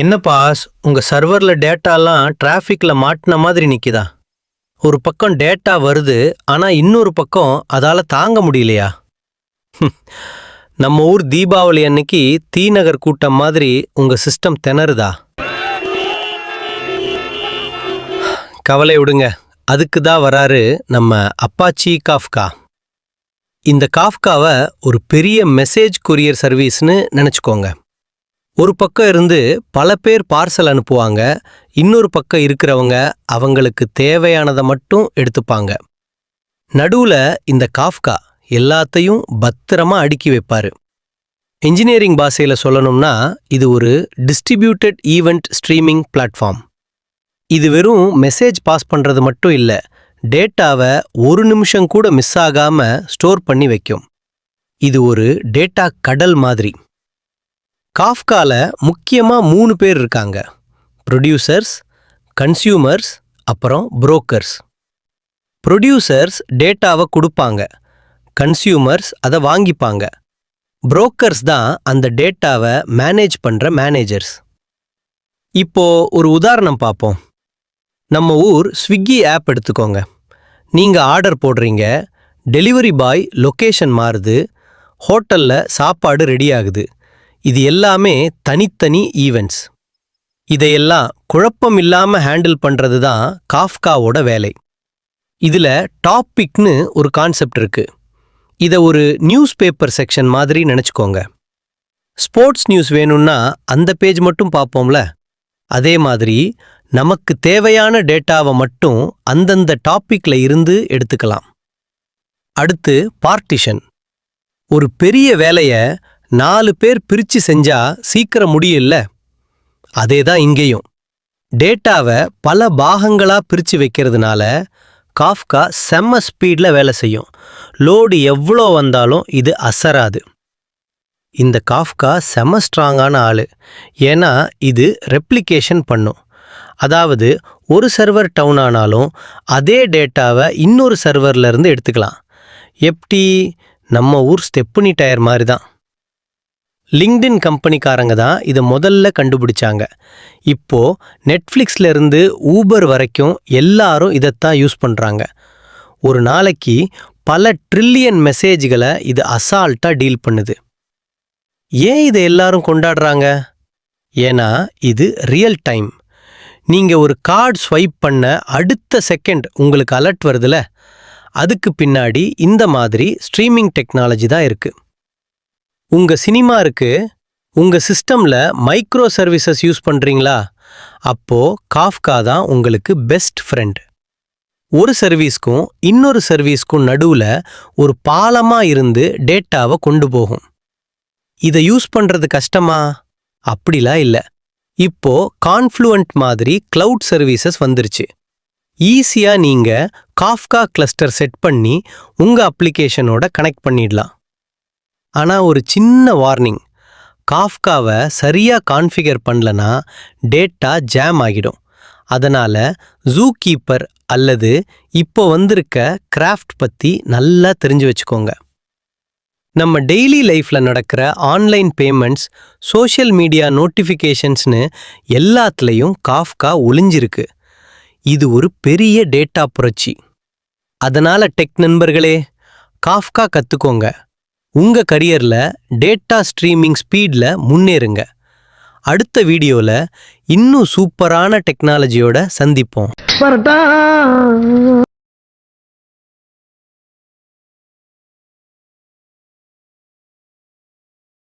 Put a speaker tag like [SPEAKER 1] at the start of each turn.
[SPEAKER 1] என்ன பாஸ் உங்க சர்வர்ல டேட்டாலாம் டிராஃபிக்ல மாட்டின மாதிரி நிக்குதா? ஒரு பக்கம் டேட்டா வருது ஆனா இன்னொரு பக்கம் அதால தாங்க முடியலையா? நம்ம ஊர் தீபாவளி அன்னைக்கு தீநகர் கூட்டம் மாதிரி உங்க சிஸ்டம் திணறுதா? கவலை விடுங்க அதுக்கு தான் வராரு நம்ம அப்பாச்சி காஃப்கா. இந்த காஃப்காவை ஒரு பெரிய மெசேஜ் கொரியர் சர்வீஸ்னு நினச்சிக்கோங்க. ஒரு பக்கம் இருந்து பல பேர் பார்சல் அனுப்புவாங்க இன்னொரு பக்கம் இருக்கிறவங்க அவங்களுக்கு தேவையானதை மட்டும் எடுத்துப்பாங்க. நடுவுல இந்த காஃப்கா எல்லாத்தையும் பத்திரமா அடுக்கி வைப்பாரு. இன்ஜினியரிங் பாஷையில சொல்லணும்னா இது ஒரு டிஸ்ட்ரிபியூட்டட் ஈவெண்ட் ஸ்ட்ரீமிங் பிளாட்ஃபார்ம். இது வெறும் மெசேஜ் பாஸ் பண்றது மட்டும் இல்ல டேட்டாவை ஒரு நிமிஷம் கூட மிஸ் ஆகாம ஸ்டோர் பண்ணி வைக்கும். இது ஒரு டேட்டா கடல் மாதிரி. காஃப்கால முக்கியமா மூணு பேர் இருக்காங்க. ப்ரொடியூசர்ஸ் கன்சியூமர்ஸ் அப்புறம் புரோக்கர்ஸ் ப்ரொடியூசர்ஸ் டேட்டாவை கொடுப்பாங்க. கன்சியூமர்ஸ் அதை வாங்கிப்பாங்க. புரோக்கர்ஸ் தான் அந்த டேட்டாவை மேனேஜ் பண்ற மேனேஜர்ஸ் இப்போ ஒரு உதாரணம் பார்ப்போம். நம்ம ஊர் ஸ்விக்கி ஆப் எடுத்துக்கோங்க. நீங்கள் ஆர்டர் போடுறீங்க டெலிவரி பாய் லொகேஷன் மாறுது ஹோட்டல்ல சாப்பாடு ரெடி ஆகுது. இது எல்லாமே தனித்தனி ஈவெண்ட்ஸ் இதையெல்லாம் குழப்பம் இல்லாம ஹேண்டில் பண்றது தான் காஃப்காவோட வேலை. இதுல டாபிக்னு ஒரு கான்செப்ட் இருக்கு. இத ஒரு நியூஸ் பேப்பர் செக்ஷன் மாதிரி நினைச்சுக்கோங்க. ஸ்போர்ட்ஸ் நியூஸ் வேணும்னா அந்த பேஜ் மட்டும் பார்ப்போம்ல. அதே மாதிரி நமக்கு தேவையான டேட்டாவை மட்டும் அந்தந்த டாப்பிக்ல இருந்து எடுத்துக்கலாம். அடுத்து பார்ட்டிஷன் ஒரு பெரிய வேலைய நாலு பேர் பிரிச்சு செஞ்சா சீக்கிரம் முடியல அதே தான் இங்கேயும். டேட்டாவை பல பாகங்களா பிரிச்சு வைக்கிறதுனால காஃப்கா செம்ம ஸ்பீடில் வேலை செய்யும். லோடு எவ்வளோ வந்தாலும் இது அசராது. இந்த காஃப்கா செம ஸ்ட்ராங்கான ஆள். ஏன்னா இது ரெப்ளிகேஷன் பண்ணும். அதாவது ஒரு சர்வர் டவுன் ஆனாலும் அதே டேட்டாவை இன்னொரு சர்வர்ல இருந்து எடுத்துக்கலாம். எப்படி நம்ம ஊர் ஸ்டெப்புனி டயர் மாதிரி தான் லிங்க்டின் கம்பெனிக்காரங்க தான் இதை முதல்ல கண்டுபிடிச்சாங்க. இப்போ நெட்ஃப்ளிக்ஸ்லேருந்து ஊபர் வரைக்கும் எல்லாரும் இதைத்தான் யூஸ் பண்றாங்க. ஒரு நாளைக்கு பல ட்ரில்லியன் மெசேஜ்களை இது அசால்ட்டா டீல் பண்ணுது. ஏன் இதை எல்லாரும் கொண்டாடுறாங்க? ஏன்னா இது ரியல் டைம். நீங்க ஒரு கார்டு ஸ்வைப் பண்ண அடுத்த செகண்ட் உங்களுக்கு அலர்ட் வருதுல? அதுக்கு பின்னாடி இந்த மாதிரி ஸ்ட்ரீமிங் டெக்னாலஜி தான் இருக்கு. உங்க சினிமா இருக்கு. உங்க சிஸ்டம்ல மைக்ரோ சர்வீசஸ் யூஸ் பண்றீங்களா? அப்போ காஃப்கா தான் உங்களுக்கு பெஸ்ட் ஃப்ரெண்ட். ஒரு சர்வீஸ்க்கும் இன்னொரு சர்வீஸ்க்கும் நடுவுல ஒரு பாலமா இருந்து டேட்டாவை கொண்டு போகும். இதை யூஸ் பண்றது கஷ்டமா? அப்படிலாம் இல்ல. இப்போ கான்ஃப்ளூவன்ட் மாதிரி கிளவுட் சர்வீசஸ் வந்துருச்சு. ஈஸியா நீங்க காஃப்கா கிளஸ்டர் செட் பண்ணி உங்க அப்ளிகேஷனோட கனெக்ட் பண்ணிடலாம். ஆனா ஒரு சின்ன வார்னிங் காஃப்காவை சரியா கான்ஃபிகர் பண்ணலனா டேட்டா ஜாம் ஆகிடும். அதனால ஜூ கீப்பர் அல்லது இப்போ வந்திருக்க கிராஃப்ட் பத்தி நல்லா தெரிஞ்சு வச்சுக்கோங்க. நம்ம டெய்லி லைஃப்ல நடக்கிற ஆன்லைன் பேமெண்ட்ஸ் சோஷியல் மீடியா நோட்டிஃபிகேஷன்ஸ்னு எல்லாத்துலேயும் காஃப்கா ஒளிஞ்சிருக்கு. இது ஒரு பெரிய டேட்டா புரட்சி. அதனால டெக் நண்பர்களே காஃப்கா கத்துக்கோங்க. உங்கள் கரியரில் டேட்டா ஸ்ட்ரீமிங் ஸ்பீடில் முன்னேறுங்க. அடுத்த வீடியோவில் இன்னும் சூப்பரான டெக்னாலஜியோட சந்திப்போம்.